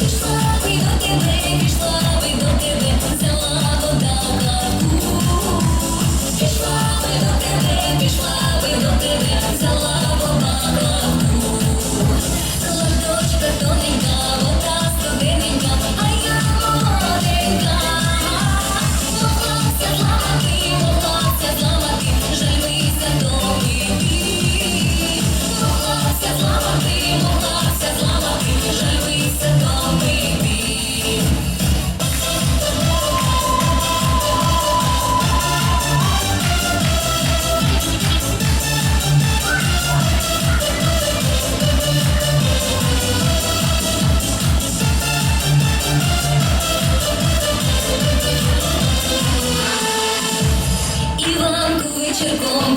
Пішла ти до тебе, пішла You're